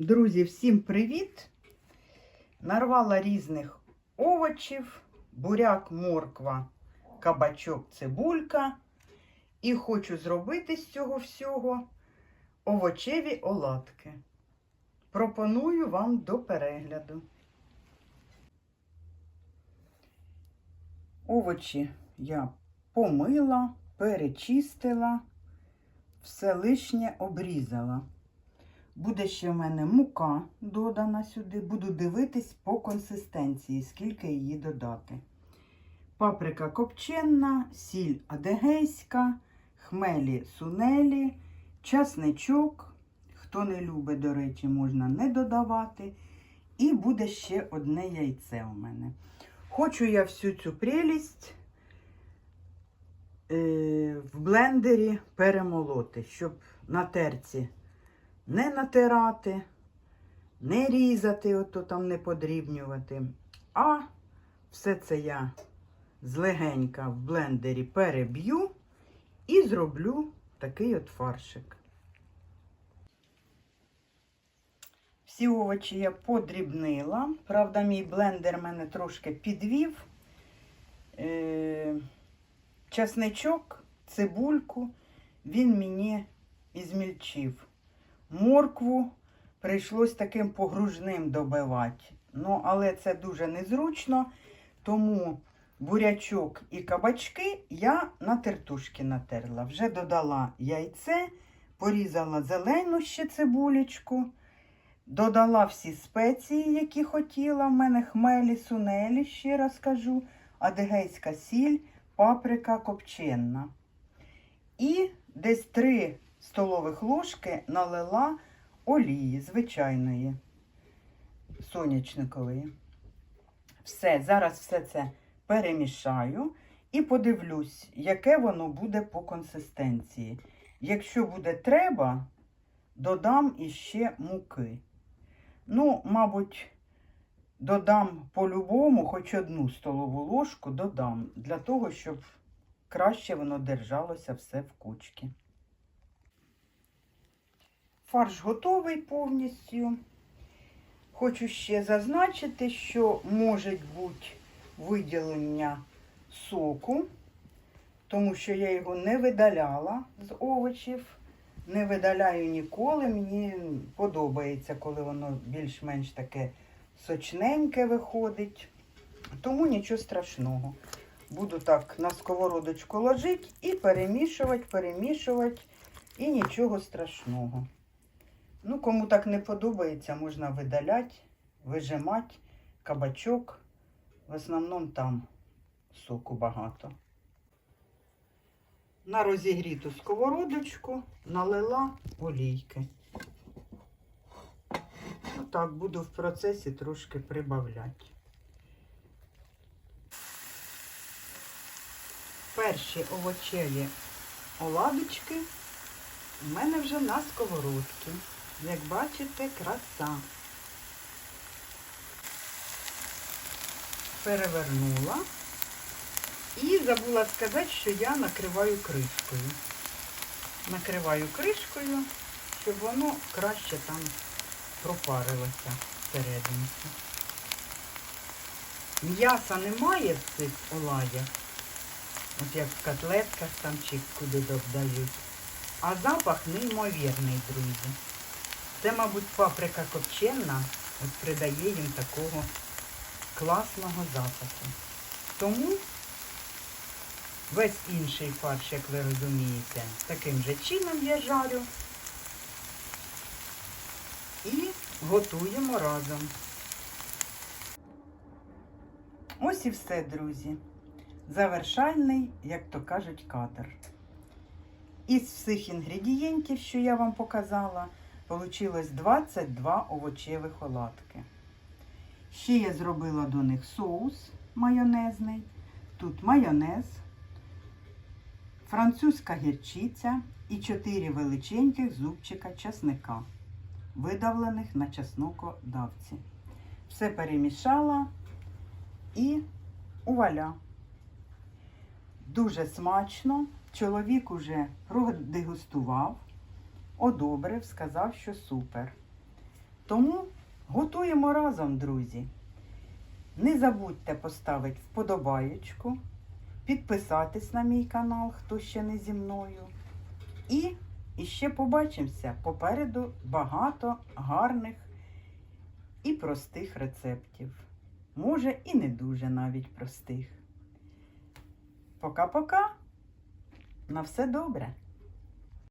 Друзі, всім привіт! Нарвала різних овочів, буряк, морква, кабачок, цибулька. І хочу зробити з цього всього овочеві оладки. Пропоную вам до перегляду. Овочі я помила, перечистила, все лишнє обрізала. Буде ще в мене мука додана сюди. Буду дивитись по консистенції, скільки її додати. Паприка копчена, сіль адегейська, хмелі сунелі, часничок. Хто не любить, до речі, можна не додавати. І буде ще одне яйце у мене. Хочу я всю цю прелість е, в блендері перемолоти, щоб на терці не натирати, не різати, ото там не подрібнювати. А все це я злегенька в блендері переб'ю і зроблю такий от фаршик. Всі овочі я подрібнила. Правда, мій блендер мене трошки підвів. Е, часничок, цибульку він мені ізмільчив. Моркву прийшлось таким погружним добивати. Ну, але це дуже незручно, тому бурячок і кабачки я на тертушки натерла. Вже додала яйце, порізала зелену ще цибулечку, додала всі спеції, які хотіла. В мене хмелі, сунелі, ще раз кажу, адигейська сіль, паприка копчена. І десь 3 столових ложки налила олії звичайної, сонячникової. Все, зараз все це перемішаю і подивлюсь, яке воно буде по консистенції. Якщо буде треба, додам іще муки. Ну, мабуть, додам по-любому хоч одну столову ложку додам, для того, щоб краще воно держалося все в кучки. Фарш готовий повністю. Хочу ще зазначити, що може бути виділення соку, тому що я його не видаляла з овочів. Не видаляю ніколи. Мені подобається, коли воно більш-менш таке сочненьке виходить. Тому нічого страшного. Буду так на сковородочку ложити і перемішувати, перемішувати, і нічого страшного. Ну, кому так не подобається, можна видаляти, вижимати кабачок. В основному там соку багато. На розігріту сковородочку налила олійки. Отак буду в процесі трошки прибавляти. Перші овочеві оладочки у мене вже на сковородці. Як бачите, краса. Перевернула. І забула сказати, що я накриваю кришкою. Накриваю кришкою, щоб воно краще там пропарилося всередині. М'яса немає в цих оладях, от як в котлетках там чи куди додають. А запах неймовірний, друзі. Це, мабуть, паприка копчена от придає їм такого класного запаху. Тому весь інший фарш, як ви розумієте, таким же чином я жарю. І готуємо разом. Ось і все, друзі. Завершальний, як то кажуть, кадр. Із всіх інгредієнтів, що я вам показала, Получилось 22 овочевих оладки. Ще я зробила до них соус майонезний. Тут майонез, французька гірчиця і 4 величеньких зубчика часника, видавлених на чеснокодавці. Все перемішала і уваля. Дуже смачно. Чоловік уже продегустував одобрив, сказав, що супер. Тому готуємо разом, друзі. Не забудьте поставити вподобаєчку, підписатись на мій канал, хто ще не зі мною. І, і ще побачимося. Попереду багато гарних і простих рецептів. Може, і не дуже навіть простих. Пока-пока. На все добре.